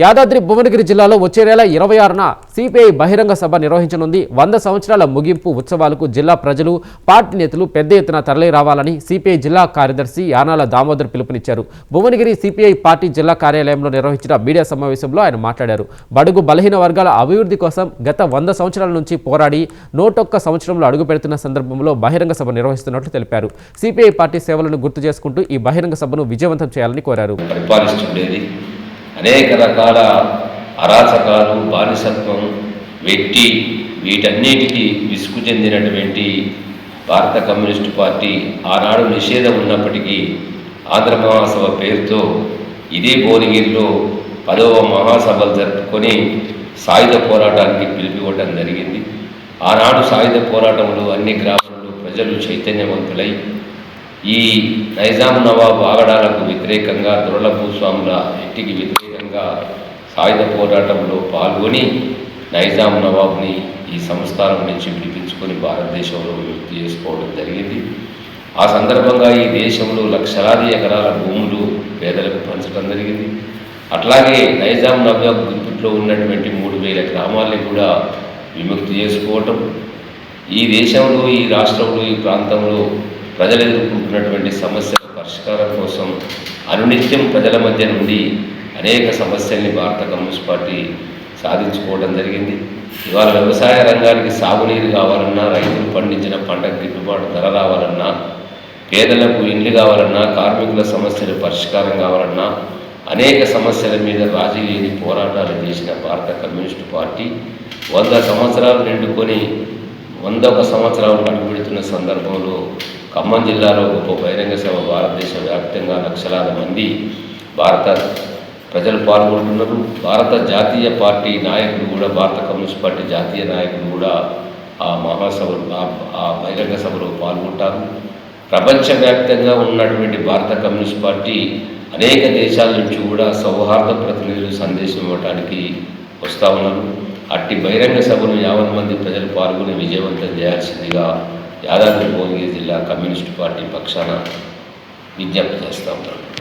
యాదాద్రి భువనగిరి జిల్లాలో వచ్చే నెల ఇరవై ఆరున సిపిఐ బహిరంగ సభ నిర్వహించనుంది. వంద సంవత్సరాల ముగింపు ఉత్సవాలకు జిల్లా ప్రజలు పార్టీ నేతలు పెద్ద ఎత్తున తరలి రావాలని సిపిఐ జిల్లా కార్యదర్శి యానాల దామోదర్ పిలుపునిచ్చారు. భువనగిరి సిపిఐ పార్టీ జిల్లా కార్యాలయంలో నిర్వహించిన మీడియా సమావేశంలో ఆయన మాట్లాడారు. బడుగు బలహీన వర్గాల అభివృద్ధి కోసం గత వంద సంవత్సరాల నుంచి పోరాడి నూటొక్క సంవత్సరంలో అడుగుపెడుతున్న సందర్భంలో బహిరంగ సభ నిర్వహిస్తున్నట్లు తెలిపారు. సిపిఐ పార్టీ సేవలను గుర్తు చేసుకుంటూ ఈ బహిరంగ సభను విజయవంతం చేయాలని కోరారు. అనేక రకాల అరాచకాలు బానిసత్వం వెట్టి వీటన్నిటికీ విసుగు చెందినటువంటి భారత కమ్యూనిస్టు పార్టీ ఆనాడు నిషేధం ఉన్నప్పటికీ ఆంధ్ర మహాసభ పేరుతో ఇదే భువనగిరిలో పదవ మహాసభలు జరుపుకొని సాయుధ పోరాటానికి పిలిపివ్వడం జరిగింది. ఆనాడు సాయుధ పోరాటంలో అన్ని గ్రామాల్లో ప్రజలు చైతన్యవంతులై ఈ నైజాం నవాబు ఆగడాలకు వ్యతిరేకంగా దొరల భూస్వాముల ఇంటికి వ్యతిరేకంగా సాయుధ పోరాటంలో పాల్గొని నైజాం నవాబ్ని ఈ సంస్థానం నుంచి విడిపించుకొని భారతదేశంలో విముక్తి చేసుకోవడం జరిగింది. ఆ సందర్భంగా ఈ దేశంలో లక్షలాది ఎకరాల భూములు పేదలకు పంచడం జరిగింది. అట్లాగే నైజాం నవాబ్ గుర్తుట్లో ఉన్నటువంటి మూడు వేల గ్రామాల్ని కూడా విముక్తి చేసుకోవటం. ఈ దేశంలో ఈ రాష్ట్రంలో ఈ ప్రాంతంలో ప్రజలు ఎదుర్కొంటున్నటువంటి సమస్యల పరిష్కారం కోసం అనునిత్యం ప్రజల మధ్య నుండి అనేక సమస్యల్ని భారత కమ్యూనిస్ట్ పార్టీ సాధించుకోవడం జరిగింది. ఇవాళ వ్యవసాయ రంగానికి సాగునీరు కావాలన్నా రైతులు పండించిన పంటకు గిట్టుబాటు ధర రావాలన్నా పేదలకు ఇండ్లు కావాలన్నా కార్మికుల సమస్యలు పరిష్కారం కావాలన్నా అనేక సమస్యల మీద రాజీ లేని పోరాటాలు చేసిన భారత కమ్యూనిస్టు పార్టీ వంద సంవత్సరాలు నిండుకొని వంద ఒక సంవత్సరాలు అడుగుపెడుతున్న సందర్భంలో ఖమ్మం జిల్లాలో గొప్ప బహిరంగ సభ భారతదేశ వ్యాప్తంగా లక్షలాది మంది భారత ప్రజలు పాల్గొంటున్నారు. భారత జాతీయ పార్టీ నాయకులు కూడా భారత కమ్యూనిస్ట్ పార్టీ జాతీయ నాయకులు కూడా ఆ మహాసభలు ఆ- బహిరంగ సభలో పాల్గొంటారు. ప్రపంచవ్యాప్తంగా ఉన్నటువంటి భారత కమ్యూనిస్ట్ పార్టీ అనేక దేశాల నుంచి కూడా సౌహార్ద ప్రతినిధులు సందేశం ఇవ్వడానికి వస్తూ ఉన్నారు. అట్టి బహిరంగ సభను యావన్ మంది ప్రజలు పాల్గొని విజయవంతం చేయాల్సిందిగా యాదాద్రి భువనగిరి జిల్లా కమ్యూనిస్టు పార్టీ పక్షాన విజ్ఞప్తి చేస్తూ ఉన్నాను